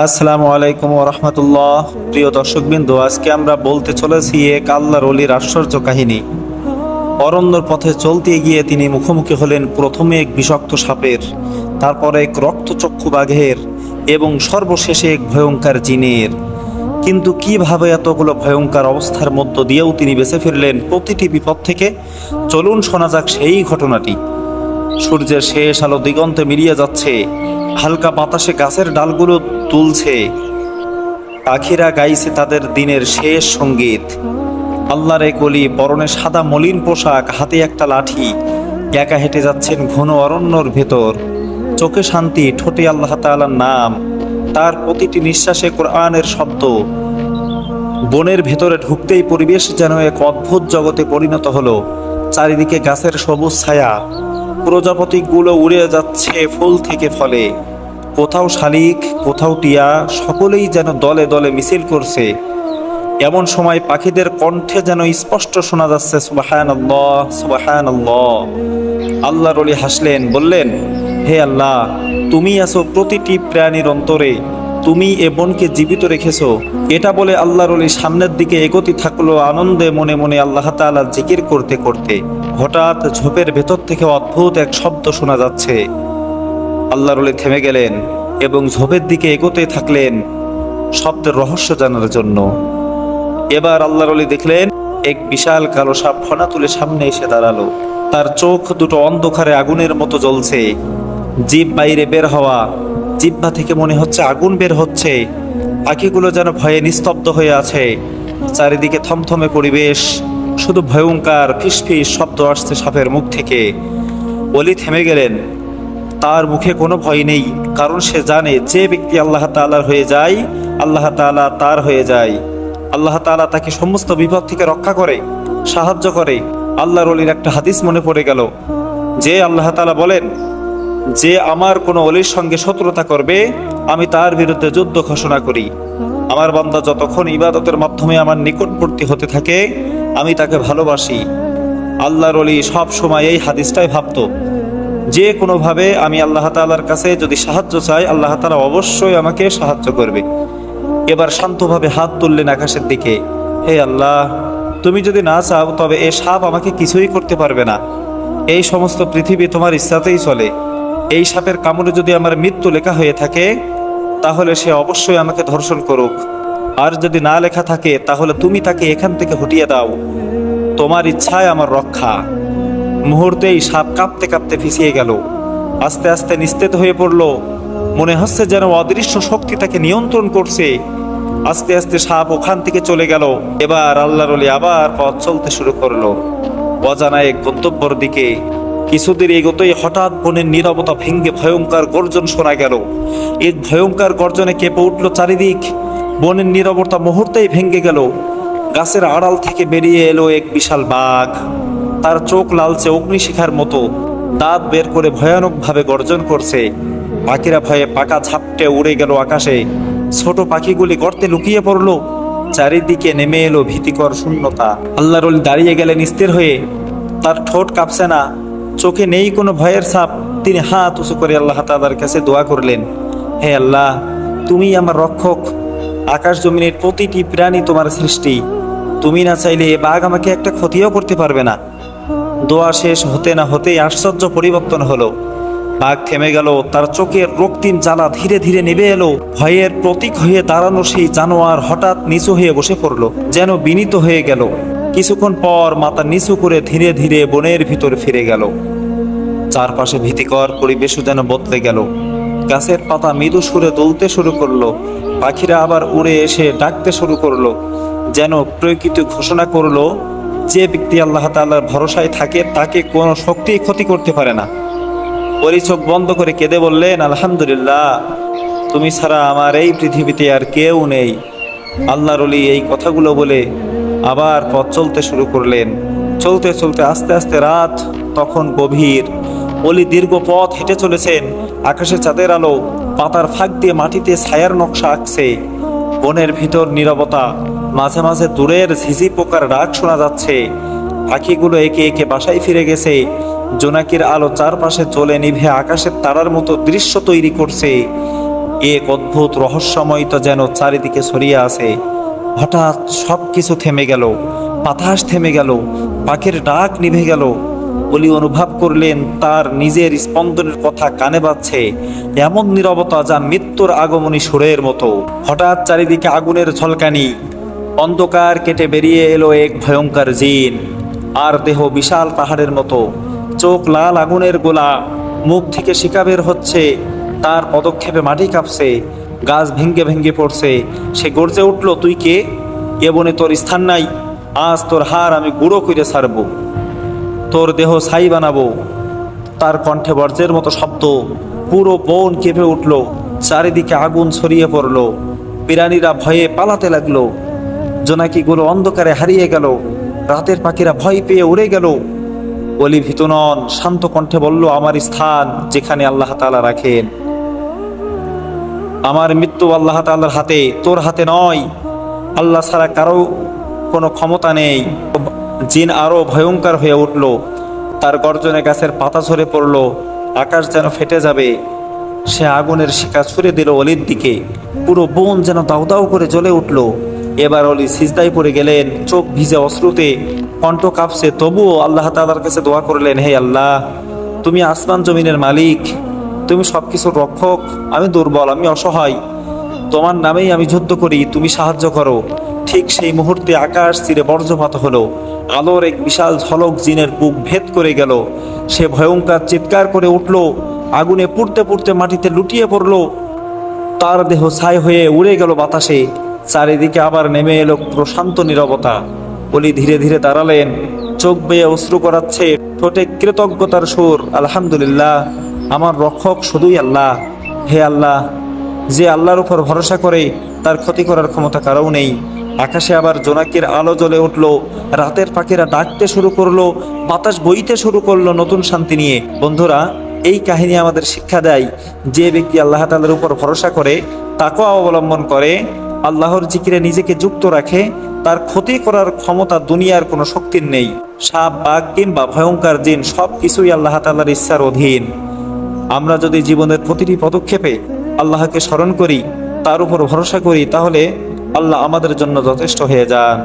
আসসালামু আলাইকুম রহমতুল্লাহ। প্রিয় দর্শকবৃন্দ, আজকে আমরা বলতে চলেছি এক আল্লাহর অলির আশ্চর্য কাহিনী। অরণ্যর পথে চলতে গিয়ে তিনি মুখোমুখি হলেন প্রথমে এক বিষাক্ত সাপের, তারপর এক রক্তচক্ষু বাঘের এবং সর্বশেষে এক ভয়ঙ্কর জিনের। কিন্তু কীভাবে এতগুলো ভয়ঙ্কর অবস্থার মধ্য দিয়েও তিনি বেঁচে ফিরলেন প্রতিটি বিপদ থেকে? চলুন শোনা যাক সেই ঘটনাটি। সূর্যের শেষ আলো দিগন্তে মিলিয়ে যাচ্ছে। হালকা বাতাসে গাছের ডালগুলো তুলছে। পাখিরা গাইছে তাদের দিনের শেষ সংগীত। আল্লাহর কলি পরনে সাদা মলিন পোশাক, হাতে একটা লাঠি। একা হেঁটে যাচ্ছেন ঘন অরণ্যর ভেতর। চোখে শান্তি, ঠোঁটে আল্লাহ তাআলার নাম। তার প্রতিটি নিঃশ্বাসে কোরআনের শব্দ। বনের ভেতরে ঢুকতেই পরিবেশ যেন এক অদ্ভুত জগতে পরিণত হলো। চারিদিকে গাছের সবুজ ছায়া। প্রজাপতিগুলো উড়ে যাচ্ছে ফুল থেকে ফলে। কোথাও শালিক, কোথাও টিয়া, সকলেই যেন দলে দলে মিছিল করছে। এমন সময় পাখিদের কণ্ঠে যেন স্পষ্ট শোনা যাচ্ছে আল্লাহ সুবাহান আল্লাহ আল্লাহ রলি হাসলেন, বললেন, হে আল্লাহ, তুমি আছো প্রতিটি প্রাণীর অন্তরে। তুমি এ বোনকে জীবিত রেখেছো। এটা বলে আল্লাহ রলি সামনের দিকে এগোতে থাকল আনন্দে মনে মনে আল্লাহ তাআলা জিকির করতে করতে। হঠাৎ ঝোপের ভেতর থেকে অদ্ভুত এক শব্দ শোনা যাচ্ছে। আল্লাহ রলি থেমে গেলেন এবং ঝোপের দিকে এগোতে থাকলেন শব্দের রহস্য জানার জন্য। এবার আল্লাহ রলি দেখলেন, এক বিশাল কালো সাপ ফনা তুলে সামনে এসে দাঁড়াল। তার চোখ দুটো অন্ধকারে আগুনের মতো জ্বলছে। জীব বাইরে বের হওয়া জিহ্বা থেকে মনে হচ্ছে আগুন বের হচ্ছে। পাখিগুলো যেন ভয়ে নিস্তব্ধ হয়ে আছে। চারিদিকে থমথমে পরিবেশ, শুধু ভয়ঙ্কর ফিসফিস শব্দ আসছে সাপের মুখ থেকে। অলি থেমে গেলেন। তার মুখে কোনো ভয় নেই, কারণ সে জানে যে ব্যক্তি আল্লাহ তাআলার হয়ে যায়, আল্লাহ তাআলা তার হয়ে যায়। আল্লাহ তাআলা তাকে সমস্ত বিপদ থেকে রক্ষা করে, সাহায্য করে। আল্লাহর অলির একটা হাদিস মনে পড়ে গেল। যে আল্লাহ তালা বলেন যে আমার কোনো অলির সঙ্গে শত্রুতা করবে, আমি তার বিরুদ্ধে যুদ্ধ ঘোষণা করি। আমার বান্দা যতক্ষণ ইবাদতের মাধ্যমে আমার নিকটবর্তী হতে থাকে, আমি তাকে ভালোবাসি। আল্লাহর অলি সব সময় এই হাদিসটাই ভাবতো। যে কোনোভাবে আমি আল্লাহ তাআলার কাছে যদি সাহায্য চাই, আল্লাহ তাআলা অবশ্যই আমাকে সাহায্য করবে। এবার শান্তভাবে হাত তুললেন আকাশের দিকে। হে আল্লাহ, তুমি যদি না চাও, তবে এ সাপ আমাকে কিছুই করতে পারবে না। এই সমস্ত পৃথিবী তোমার ইচ্ছাতেই চলে। এই সাপের কামড়ে যদি আমার মৃত্যু লেখা হয়ে থাকে, তাহলে সে অবশ্যই আমাকে ধর্ষণ করুক। আর যদি না লেখা থাকে, তাহলে তুমি তাকে এখান থেকে হটিয়ে দাও। তোমার ইচ্ছায় আমার রক্ষা। মুহূর্তেই সাপ কাঁপতে কাঁপতে ফিসিয়ে গেল। আস্তে আস্তে নিস্তেজ হয়ে পড়ল। মনে হচ্ছে যেন অদৃশ্য শক্তি তাকে নিয়ন্ত্রণ করছে। আস্তে আস্তে সাপ ওখান থেকে চলে গেল। এবার আল্লাহর আবার পথ চলতে শুরু করল। অজানা এক গন্তব্যর দিকে কিছুদিন এগোতেই হঠাৎ বনের নীরবতা ভেঙ্গে ভয়ঙ্কর গর্জন শোনা গেল। এক ভয়ঙ্কর গর্জনে কেঁপে উঠল চারিদিক। বনের নীরবতা মুহূর্তেই ভেঙ্গে গেল। গাছের আড়াল থেকে বেরিয়ে এলো এক বিশাল বাঘ। তার চোখ লালচে অগ্নিশিখার মতো। দাঁত বের করে ভয়ানকভাবে গর্জন করছে। পাখিরা ভয়ে পাকা ঝাপটে উড়ে গেল আকাশে। ছোট পাখিগুলি গর্তে লুকিয়ে পড়ল। চারিদিকে নেমে এলো ভীতিকর শূন্যতা। আল্লাহর দাঁড়িয়ে গেলেন স্থির হয়ে। তার ঠোঁট কাঁপছে না। চোখে নেই কোনো ভয়ের ছাপ, তিনি হাত উঁচু করে আল্লাহ তাআলার কাছে দোয়া করলেন, হে আল্লাহ, তুমি আমার রক্ষক। আকাশ জমিনের প্রতিটি প্রাণী তোমার সৃষ্টি। তুমি না চাইলে এ বাঘ আমাকে একটা ক্ষতিও করতে পারবে না। দোয়া শেষ হতে না হতেই আশ্চর্য পরিবর্তন হলো। বাঘ থেমে গেল, তার চোখের রক্তিম জ্বালা ধীরে ধীরে নেমে এলো। ভয়ের প্রতীক হয়ে দাঁড়ানো সেই জানোয়ার হঠাৎ নিচু হয়ে বসে পড়ল, যেন বিনীত হয়ে গেল। কিছুক্ষণ পর মাথা নিচু করে ধীরে ধীরে বনের ভিতর ফিরে গেল। চারপাশে ভীতিকর পরিবেশও যেন বদলে গেল। গাছের পাতা মৃদু সুরে দুলতে শুরু করল। পাখিরা আবার উড়ে এসে ডাকতে শুরু করল। যেন প্রকৃতি ঘোষণা করল, যে ব্যক্তি আল্লাহ তাআলার ভরসায় থাকে, তাকে কোনো শক্তি ক্ষতি করতে পারে না। ওরই চোখ বন্ধ করে কেঁদে বললেন, আলহামদুলিল্লাহ, তুমি ছাড়া আমার এই পৃথিবীতে আর কেউ নেই। আল্লাহর অলি এই কথাগুলো বলে আবার পথ চলতে শুরু করলেন। চলতে চলতে, আস্তে আস্তে রাত তখন গভীর। অলি দীর্ঘ পথ হেঁটে চলেছেন। আকাশে চাঁদের আলো পাতার ফাঁক দিয়ে মাটিতে ছায়ার নকশা আঁকছে। বনের ভিতর নীরবতা, মাঝে মাঝে দূরের ঝিঝি পোকার ডাক শোনা যাচ্ছে। পাখিগুলো একে একে বাসায় ফিরে গেছে। জোনাকির আলো চারপাশে চলে নিভে আকাশের তারার মতো দৃশ্য তৈরি করছে। এক অদ্ভুত রহস্যময় তো যেন চারিদিকে ছড়িয়ে আছে। হঠাৎ সব কিছু থেমে গেল, বাতাস থেমে গেল পাখির ডাক নিভে গেল। বলি অনুভব করলেন, তার নিজের স্পন্দনের কথা কানে বাজছে, এমন নীরবতা যা মৃত্যুর আগমনী সুরের মতো। হঠাৎ চারিদিকে আগুনের ঝলকানি, অন্ধকার কেটে বেরিয়ে এলো এক ভয়ঙ্কর জিন। আর দেহ বিশাল পাহাড়ের মতো, চোখ লাল আগুনের গোলা, মুখ থেকে শিকা বের হচ্ছে, তার পদক্ষেপে মাটি কাঁপছে গাছ ভেঙ্গে ভেঙ্গে পড়ছে। সে গর্জে উঠল, তুই কে? এ বনে তোর স্থান নাই। আজ তোর হার আমি গুঁড়ো করে ছাড়বো। তোর দেহ ছাই বানাবো। তার কণ্ঠে বর্জ্যের মতো শব্দ। পুরো বন কেঁপে উঠল। চারিদিকে আগুন ছড়িয়ে পড়ল। প্রাণীরা ভয়ে পালাতে লাগল। জোনাকিগুলো অন্ধকারে হারিয়ে গেল। রাতের পাখিরা ভয় পেয়ে উড়ে গেল। বলি ভীতনন শান্ত কণ্ঠে বলল, আমার স্থান যেখানে আল্লাহ তাআলা রাখেন। আমার মৃত্যু আল্লাহ তাআলার হাতে, তোর হাতে নয়। আল্লাহ ছাড়া কারও কোনো ক্ষমতা নেই। জিন আরও ভয়ঙ্কর হয়ে উঠল। তার গর্জনে গাছের পাতা ঝরে পড়ল। আকাশ যেন ফেটে যাবে। সে আগুনের শিকা ছুড়ে দিল অলির দিকে। পুরো বন যেন দাউ দাউ করে জ্বলে উঠল। এবার অলি সিজদায় পড়ে গেলেন, চোখ ভিজে অশ্রুতে। কণ্ঠ কাঁপছে, তবুও আল্লাহ তাআলার কাছে দোয়া করলেন, হে আল্লাহ, তুমি আসমান জমিনের মালিক। তুমি সব সবকিছুর রক্ষক, আমি দুর্বল, আমি অসহায়। তোমার নামেই আমি যুদ্ধ করি, তুমি সাহায্য করো। ঠিক সেই মুহূর্তে আকাশ চিরে বর্জ্যপাত হলো। আলোর এক বিশাল ঝলক জিনের বুক ভেদ করে গেল। সে ভয়ঙ্কর চিৎকার করে উঠল, আগুনে পুড়তে পুড়তে মাটিতে লুটিয়ে পড়ল। তার দেহ ছাই হয়ে উড়ে গেল বাতাসে। চারিদিকে আবার নেমে এলো প্রশান্ত নীরবতা। বলি ধীরে ধীরে দাঁড়ালেন, চোখ বেয়ে অশ্রু করাচ্ছে ঠোঁটে কৃতজ্ঞতার সুর, আলহামদুলিল্লাহ। আমার রক্ষক শুধুই আল্লাহ। হে আল্লাহ, যে আল্লাহর উপর ভরসা করে তার ক্ষতি করার ক্ষমতা কারও নেই। আকাশে আবার জোনাকির আলো জ্বলে উঠল, রাতের পাখিরা ডাকতে শুরু করল, বাতাস বইতে শুরু করল নতুন শান্তি নিয়ে। বন্ধুরা, এই কাহিনী আমাদের শিক্ষা দেয়, যে ব্যক্তি আল্লাহ তাআলার উপর ভরসা করে তাকেও অবলম্বন করে, আল্লাহর জিকিরে নিজেকে যুক্ত রাখে, তার ক্ষতি করার ক্ষমতা দুনিয়ার কোনো শক্তির নেই। সাপ, বাঘ কিংবা ভয়ঙ্কর জিন সব কিছুই আল্লাহ তাআলার ইচ্ছার অধীন। আমরা যদি জীবনের প্রতিটি পদক্ষেপে আল্লাহকে স্মরণ করি, তার উপর ভরসা করি, তাহলে আল্লাহ আমাদের জন্য যথেষ্ট হয়ে যান।